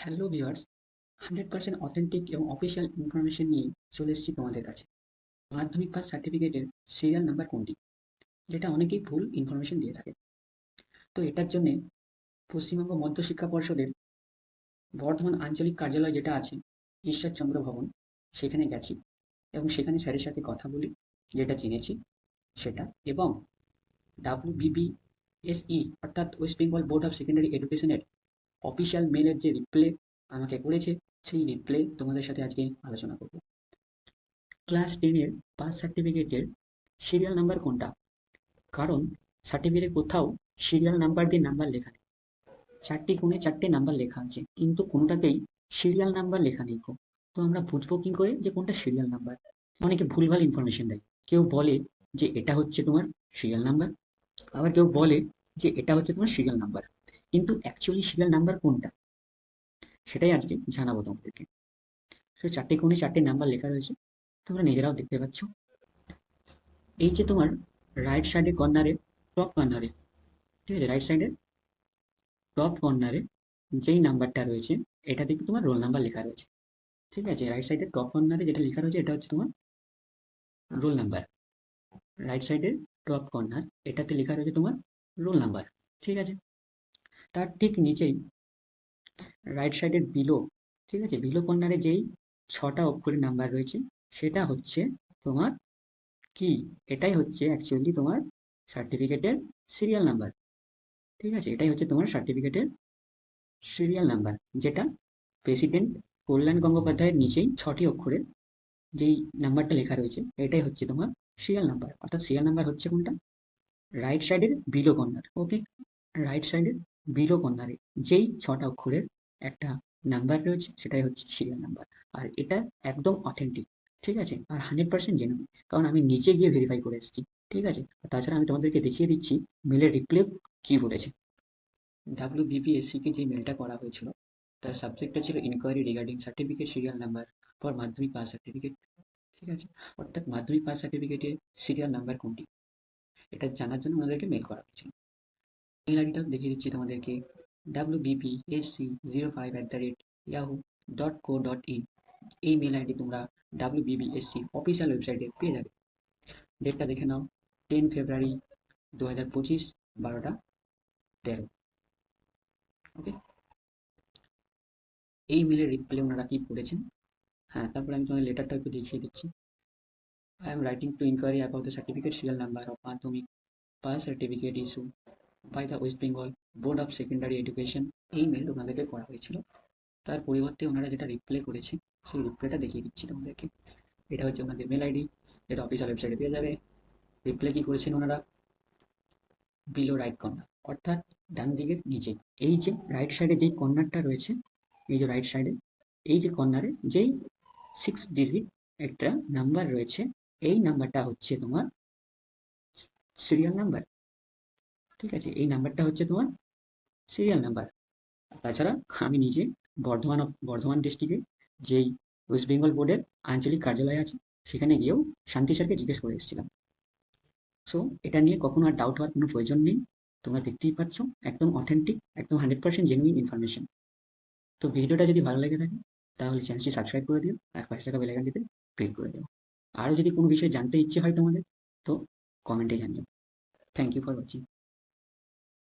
Hello viewers hundred percent authentic এবং official information নিয়ে চলে এসেছি তোমাদের কাছে। মাধ্যমিক পাস সার্টিফিকেটের সিরিয়াল নাম্বার কোনটি? যেটা অনেকেই ভুল ইনফরমেশন দিয়ে থাকে। তো এটার জন্যে পশ্চিমবঙ্গ মধ্যশিক্ষা পর্ষদের বর্ধমান আঞ্চলিক কার্যালয় যেটা আছে ঈশ্বরচন্দ্র ভবন, সেখানে গেছি এবং সেখানে স্যারের সাথে কথা বলি, যেটা জেনেছি সেটা এবং ডাব্লিউ বিবিএসই অর্থাৎ West Bengal board of secondary এডুকেশনের অফিসিয়াল মেলের যে রিপ্লে আমাকে করেছে, সেই রিপ্লে তোমাদের সাথে আজকে আলোচনা করব। ক্লাস টেনের পাস সার্টিফিকেটের সিরিয়াল নাম্বার কোনটা? কারণ সার্টিফিকেটে কোথাও সিরিয়াল নাম্বার দিয়ে নাম্বার লেখা নেই। চারটি কোণে চারটে নাম্বার লেখা আছে, কিন্তু কোনোটাতেই সিরিয়াল নাম্বার লেখা নেই। তো আমরা বুঝব কি করে যে কোনটা সিরিয়াল নাম্বার অনেকে ভুলভাল ইনফরমেশন দেয়। কেউ বলে যে এটা হচ্ছে তোমার সিরিয়াল নাম্বার আবার কেউ বলে যে এটা হচ্ছে তোমার সিরিয়াল নাম্বার কিন্তু অ্যাকচুয়ালি সিরিয়াল নাম্বার কোনটা? সেটাই আজকে জানাব তোমাদেরকে। তো চারটে কোণে চারটে নাম্বার লেখা রয়েছে, তোমরা নিজেরাও দেখতে পাচ্ছ। এই যে তোমার রাইট সাইডের কর্নারে টপ কর্নারে ঠিক আছে? রাইট সাইডের টপ কর্নারে যেই নাম্বারটা রয়েছে, এটা থেকে তোমার রোল নাম্বার লেখা রয়েছে। ঠিক আছে? রাইট সাইডের টপ কর্নারে যেটা লেখা রয়েছে, এটা হচ্ছে তোমার রোল নাম্বার রাইট সাইডের টপ কর্নার এটাতে লেখা রয়েছে তোমার রোল নাম্বার ঠিক আছে? তার ঠিক নিচেই রাইট সাইডের বিলো ঠিক আছে? বিলো কর্নারে যেই ছটা অক্ষরের নাম্বার রয়েছে, সেটা হচ্ছে তোমার কি? এটাই হচ্ছে অ্যাকচুয়ালি তোমার সার্টিফিকেটের সিরিয়াল নাম্বার ঠিক আছে? এটাই হচ্ছে তোমার সার্টিফিকেটের সিরিয়াল নাম্বার যেটা প্রেসিডেন্ট কল্যাণ গঙ্গোপাধ্যায়ের নিচেই ছটি অক্ষরের যেই নাম্বারটা লেখা রয়েছে, এটাই হচ্ছে তোমার সিরিয়াল নাম্বার অর্থাৎ সিরিয়াল নাম্বার হচ্ছে কোনটা? রাইট সাইডের বিলো কর্নার ওকে রাইট সাইডের বিলো কর্নারে যেই ছটা অক্ষরের একটা নাম্বার রয়েছে, সেটাই হচ্ছে সিরিয়াল নাম্বার আর এটা একদম অথেন্টিক ঠিক আছে? আর হান্ড্রেড পার্সেন্ট জেনুইন কারণ আমি নিচে গিয়ে ভেরিফাই করে এসেছি, ঠিক আছে? তাছাড়া আমি তোমাদেরকে দেখিয়ে দিচ্ছি মেলের রিপ্লে কি বলেছে। ডাব্লিউ বিপিএসসিকে যে মেলটা করা হয়েছিল, তার সাবজেক্টটা ছিল inquiry regarding certificate serial number for Madhyamik pass certificate ঠিক আছে? অর্থাৎ মাধ্যমিক পাস সার্টিফিকেটের সিরিয়াল নাম্বার কোনটি? এটা জানার জন্য ওনাদেরকে মেল করা হয়েছিল। মেল আইডিটা দেখিয়ে দিচ্ছি তোমাদেরকে W BP SC zero five at the rate Yahoo dot co dot in এই মেল আইডি তোমরা ডাব্লিউ বিবিএসসি অফিসিয়াল ওয়েবসাইটে পেয়ে যাবে। ডেটটা দেখে নাও টেন ফেব্রুয়ারি দু হাজার পঁচিশ, বারোটা তেরো। ওকে এই মেলের রিপ্লে ওনারা কি করেছেন? হ্যাঁ তারপরে আমি তোমাদের লেটারটা একটু দেখিয়ে দিচ্ছি। I am writing to inquiry about the certificate serial number of Madhyamik pass certificate issue by the West Bengal board of secondary education এই মেল ওনাদেরকে করা হয়েছিল। তার পরিবর্তে ওনারা যেটা রিপ্লে করেছে, সেই রিপ্লেটা দেখিয়ে দিচ্ছি তোমাদেরকে। এটা হচ্ছে ওনাদের মেল আইডি যেটা অফিসিয়াল ওয়েবসাইটে পেয়ে যাবে। রিপ্লে কী করেছেন ওনারা? বিলো রাইট কর্নার অর্থাৎ ডান দিকের নিচে। এই যে রাইট সাইডে যেই কর্নারটা রয়েছে, এই যে রাইট সাইডে এই যে কর্নারে যেই সিক্স ডিজিট একটা নাম্বার রয়েছে, এই নাম্বারটা হচ্ছে তোমার সিরিয়াল নাম্বার ঠিক আছে, এই নাম্বারটা হচ্ছে তোমার সিরিয়াল নাম্বার তাছাড়া আমি নিজে বর্ধমান বর্ধমান ডিস্ট্রিক্টে যেই ওয়েস্ট বেঙ্গল বোর্ডের আঞ্চলিক কার্যালয় আছে, সেখানে গিয়েও শান্তি স্যারকে জিজ্ঞেস করে এসেছিলাম। সো এটা নিয়ে কখনো আর ডাউট হওয়ার কোনো প্রয়োজন নেই, তোমরা দেখতেই পাচ্ছ, একদম অথেন্টিক একদম হান্ড্রেড পার্সেন্ট জেনুইন ইনফরমেশন তো ভিডিওটা যদি ভালো লেগে থাকে, তাহলে চ্যানেলটি সাবস্ক্রাইব করে দিও, আর পাশে থাকা বেলাইকানটিতে ক্লিক করে দিও। আরও যদি কোনো বিষয়ে জানতে ইচ্ছে হয় তোমাদের, তো কমেন্টে জানিও। Thank you for watching